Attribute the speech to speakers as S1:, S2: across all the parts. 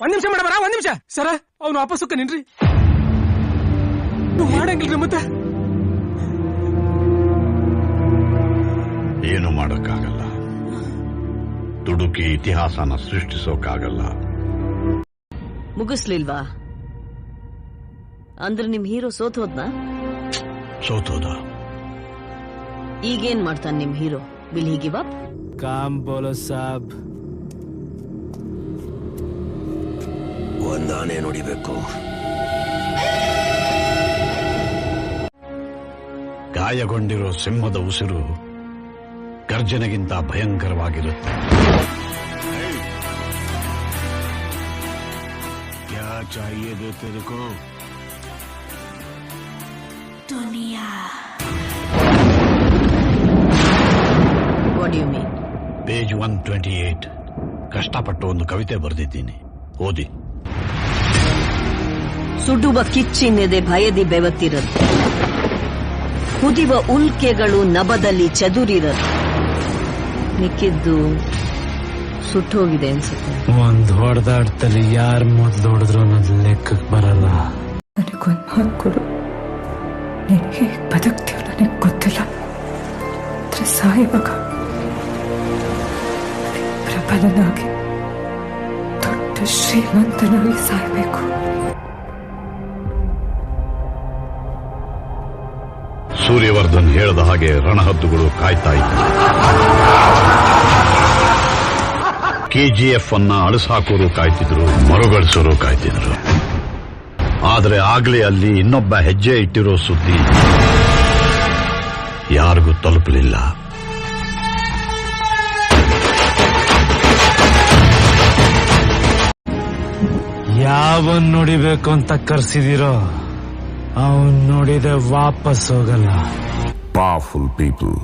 S1: ಒಂದ್ ನಿಮಿಷ ಮೇಡಮ್ ಒಂದ್ ನಿಮಿಷ. ಸರ ಅವ್ನು ವಾಪಸ್ ನಿನ್ರಿ. ಮಾಡಂಗಿಲ್ರಿ ಮತ್ತೆ?
S2: ಏನು ಮಾಡಕ್ಕಾಗಲ್ಲ. ದುಡುಕಿ ಇತಿಹಾಸನ ಸೃಷ್ಟಿಸೋಕಾಗಲ್ಲ
S3: ಮುಗಿಸ್ಲಿಲ್ವಾ? ಅಂದ್ರೆ ನಿಮ್ ಹೀರೋ ಸೋತ್ ಹೋದ್ನಾ?
S2: ಸೋತೋದ
S3: ಈಗೇನ್ ಮಾಡ್ತಾನೆ ನಿಮ್ hero? Will he give up
S1: com ಬೋಲೋ ಸಾಬ್.
S4: ಒಂದಾನೆ ನುಡಿಬೇಕು.
S2: ಗಾಯಗೊಂಡಿರೋ ಸಿಂಹದ ಉಸಿರು ಗರ್ಜನೆಗಿಂತ ಭಯಂಕರವಾಗಿರುತ್ತೆ.
S3: You
S2: page one twenty eight ಕಷ್ಟಪಟ್ಟು ಒಂದು ಕವಿತೆ ಬರೆದಿದ್ದೀನಿ. ಓದಿ.
S3: ಸುಡುವ ಕಿಚ್ಚಿನೆದೆ ಭಯದಿ ಬೆವತ್ತಿರದು. ಕುದಿವ ಉಲ್ಕೆಗಳು ನಭದಲ್ಲಿ ಚದುರಿರದು. ಮಿಕ್ಕಿದ್ದು ಸುಟ್ಟೋಗಿದೆ ಅನ್ಸುತ್ತೆ.
S1: ಒಂದ್ ಹೊಡೆದಾಡ್ತಲ್ಲಿ ಯಾರ್ ಮೊದ್ಲು ಹೊಡೆದ್ರು ಅನ್ನೋದು ಲೆಕ್ಕಕ್ಕೆ ಬರಲ್ಲ.
S5: ನನಗೊಂದು ಮಾತು ಕೊಡು. ನೀನು ಹೇಗೆ ನನಗೆ ಗೊತ್ತಿಲ್ಲ. ಆದರೆ ಸಾಯುವಾಗ ಪ್ರಬಲನಾಗಿ ದೊಡ್ಡ ಶ್ರೀಮಂತನಾಗಿ ಸಾಯಬೇಕು.
S2: ಸೂರ್ಯವರ್ಧನ್ ಹೇಳದ ಹಾಗೆ ರಣಹದ್ದುಗಳು ಕಾಯ್ತಾ ಇತ್ತು ಕೆಜಿಎಫ್ ಅನ್ನ ಅಳಸಾಕೋರು ಕಾಯ್ತಿದ್ರು, ಮರುಗಳಿಸೋರು ಕಾಯ್ತಿದ್ರು. ಆದರೆ ಆಗ್ಲೇ ಅಲ್ಲಿ ಇನ್ನೊಬ್ಬ ಹೆಜ್ಜೆ ಇಟ್ಟಿರೋ ಸುದ್ದಿ ಯಾರಿಗೂ ತಲುಪಲಿಲ್ಲ.
S1: ಯಾವನ್ ನೋಡಿಬೇಕು ಅಂತ ಕರ್ಸಿದಿರೋ ಅವನ್ ನೋಡಿದೆ ವಾಪಸ್ ಹೋಗಲ್ಲ.
S6: Powerful people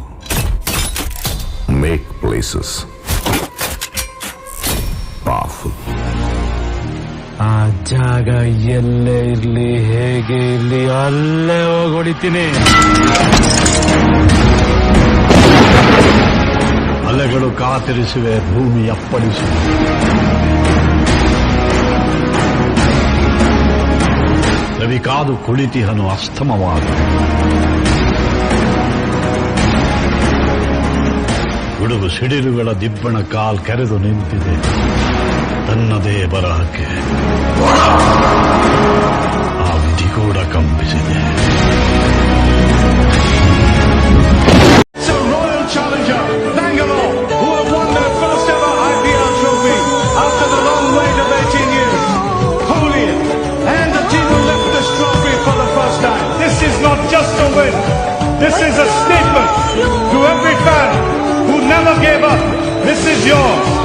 S6: make places powerful
S1: ಆ ಜಾಗ ಎಲ್ಲೇ ಇರ್ಲಿ ಹೇಗೆ ಇರ್ಲಿ ಅಲ್ಲೇ ಹೋಗಿ ಹೊಡಿತೀನಿ.
S2: ಅಲೆಗಳು ಕಾತರಿಸಿವೆ ಭೂಮಿ ಅಪ್ಪಳಿಸಿವೆ ರವಿ ಕುಳಿತಿ ಕುಳಿತಿಹನು ಅಸ್ತಮವಾದ. ಗುಡುಗು ಸಿಡಿಲುಗಳ ದಿಬ್ಬಣ ಕಾಲ್ ಕರೆದು ನಿಂತಿದೆ. ತನ್ನದೇ ಬರಹಕ್ಕೆ.
S7: Just win. This is a statement to every fan who never gave up. This is yours.